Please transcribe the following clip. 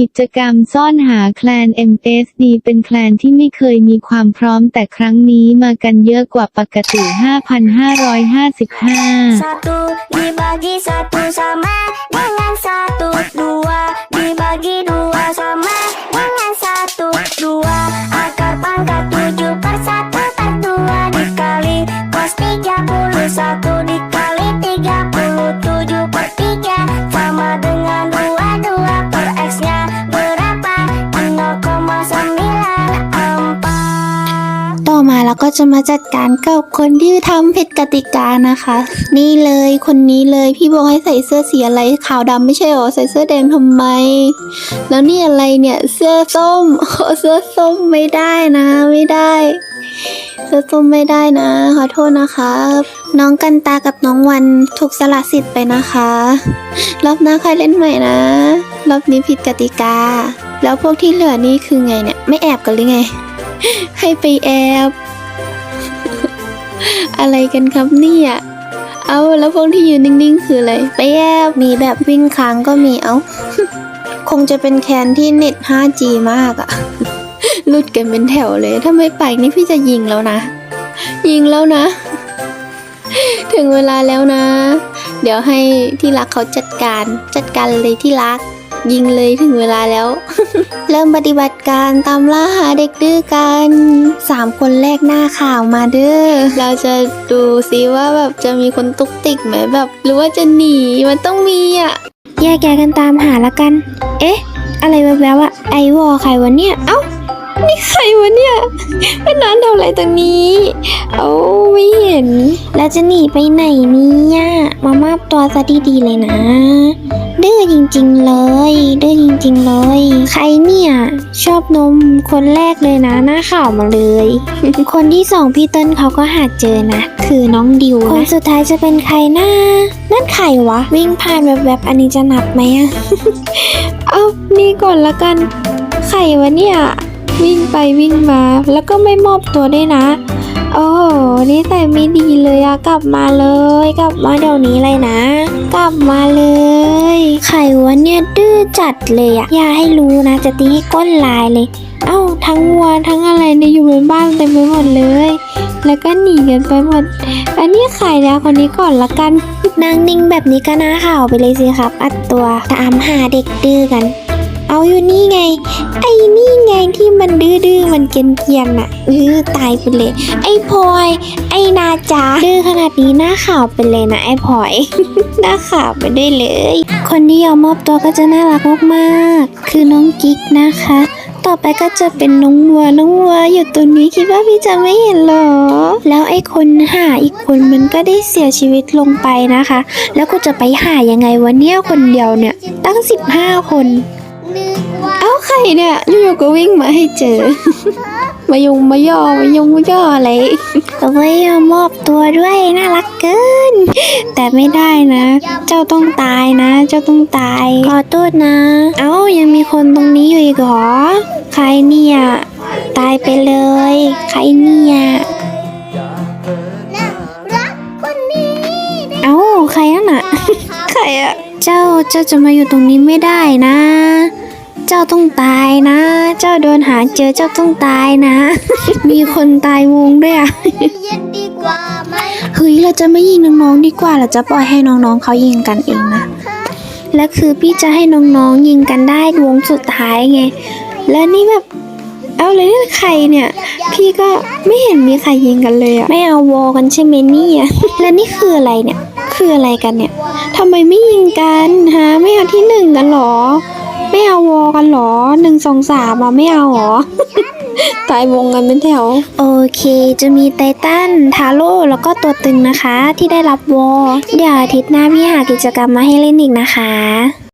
กิจกรรมซ่อนหาแคลน MSD เป็นแคลนที่ไม่เคยมีความพร้อมแต่ครั้งนี้มากันเยอะกว่าปกติ 5,555 Satu dibagi satu sama dengan satu dua dibagi dua sama มาเราก็จะมาจัดการกับคนที่ทำผิดกติกานะคะ นี่เลยคนนี้เลยพี่บอกให้ใส่เสื้อสีอะไรขาวดำไม่ใช่หรอใส่เสื้อแดงทำไม แล้วนี่อะไรเนี่ยเสื้อส้มเสื้อส้มไม่ได้นะ ไม่ได้เสื้อส้มไม่ได้นะ ขอโทษนะครับน้องกันตากับน้องวันถูกสละสิทธิ์ไปนะคะ รอบหน้าใครเล่นใหม่นะ รอบนี้ผิดกติกา แล้วพวกที่เหลือนี่คือไงเนี่ย ไม่แอบกันหรือไง ให้ไปแอบ อะไรกันครับเนี่ย เอาแล้วพวกที่ยืนนิ่งๆ คืออะไร ไปแอบ มีแบบวิ่งค้างก็มีเอา คงจะเป็นแคนที่เน็ต 5G มากอะลุดกันเป็นแถวเลย ถ้าไม่ไปนี่พี่จะยิงแล้วนะ ยิงแล้วนะ ถึงเวลาแล้วนะ เดี๋ยวให้ที่รักเขาจัดการ จัดการเลยที่รัก ยิงเลยถึงเวลาแล้ว เริ่มปฏิบัติ การตามล่าหาเด็กดื้อกันสามคนแรกหน้าข่าวมาเด้อเราจะดูซิว่าแบบจะมีคนตุกติกไหมแบบ หรือว่าจะหนีมันต้องมีอะแยกแยกกันตามหาละกัน เอ๊ะ อะไรแวบๆอะไอวอใครวะเนี่ย เอ้า นี่ใครวะเนี่ยเป็นน้านทำอะไรตรงนี้ เอาไม่เห็น แล้วจะหนีไปไหนเนี่ย มามอบตัวซะดีๆเลยนะ จริงๆเลยดื้อจริงๆเลย ใครเนี่ย ชอบนมคนแรกเลยนะหน้าข่าวมาเลย คนที่สองพี่เติ้ลเขาก็หาเจอนะ คือน้องดิวนะคนสุดท้ายจะเป็นใครนะนั่นใครวะ วิ่งผ่านแบบๆอันนี้จะนับไหมอะเอานี่ก่อนละกัน ใครวะเนี่ย วิ่งไปวิ่งมา แล้วก็ไม่มอบตัวด้วยนะ โอ้โหนี่แต่ไม่ดีเลยอะกลับมาเลย กลับมาเดี๋ยวนี้เลยนะ กลับมาเลย ไขวะเนี่ยดื้อจัดเลยอะอย่าให้รู้นะ จะตีให้ก้นลายเลย เอ้าทั้งวัวทั้งอะไรเนี่ยอยู่บนบ้านเต็มไปหมดเลย แล้วก็หนีกันไปหมด อันนี้ไข่นะคนนี้ก่อนละกันนางนิ่งแบบนี้ก็น่าข่าวไปเลยสิครับ อัดตัวตามหาเด็กดื้อกัน เอาอยู่นี่ไง ไอ้นี่ไงที่มันดื้อๆมันเกรียนๆน่ะเออตายไปเลย ไอ้พลอย ไอ้นาจาดื้อขนาดนี้หน้าขาวไปเลยนะไอ้พลอย หน้าขาวไปได้เลย คนที่ยอมมอบตัวก็จะน่ารักมากๆ คือน้องกิ๊กนะคะ ต่อไปก็จะเป็นน้องวัวน้องวัวอยู่ตรงนี้คิดว่าพี่จะไม่เห็นหรอ แล้วไอ้คนหาอีกคนมันก็ได้เสียชีวิตลงไปนะคะ แล้วกูจะไปหายังไงวะเนี่ยคนเดียวเนี่ยตั้ง 15 คน เอ้าใครเนี่ยอยู่ๆก็วิ่งมาให้เจอ มายุงมาย่อมายุงมาย่ออะไรเอาไว้มอบตัวด้วยน่ารักเกิน แต่ไม่ได้นะ เจ้าต้องตายนะ เจ้าต้องตายขอโทษนะ เอ้ายังมีคนตรงนี้อยู่อีกเหรอใครเนี่ยตายไปเลย ใครเนี่ยเอ้าใครนั่นน่ะ ใครอะเจ้าเจ้าจะมาอยู่ตรงนี้ไม่ได้นะ เจ้าต้องตายนะ เจ้าโดนหาเจอเจ้าต้องตายนะ มีคนตายวงด้วยอะเย็นดีกว่าไหมเฮ้ยเราจะไม่ยิงน้องๆดีกว่าเราจะปล่อยให้น้องๆเขายิงกันเองนะและคือพี่จะให้น้องๆยิงกันได้วงสุดท้ายไง แล้วนี่แบบเอาเลยนี่ใครเนี่ย พี่ก็ไม่เห็นมีใครยิงกันเลยอะไม่เอาวอกันใช่ไหมเนี่ยและนี่คืออะไรเนี่ย คืออะไรกันเนี่ยทำไมไม่ยิงกันฮะไม่เอาที่หนึ่งกันเหรอ ไม่เอาวอกันเหรอหนึ่งสองสามอะไม่เอาเหรอ ตายวงกันเป็นแถว โอเค จะมีไททันทาโร่แล้วก็ตัวตึงนะคะที่ได้รับวอ เดี๋ยวอาทิตย์หน้าพี่หากิจกรรมมาให้เล่นอีกนะคะ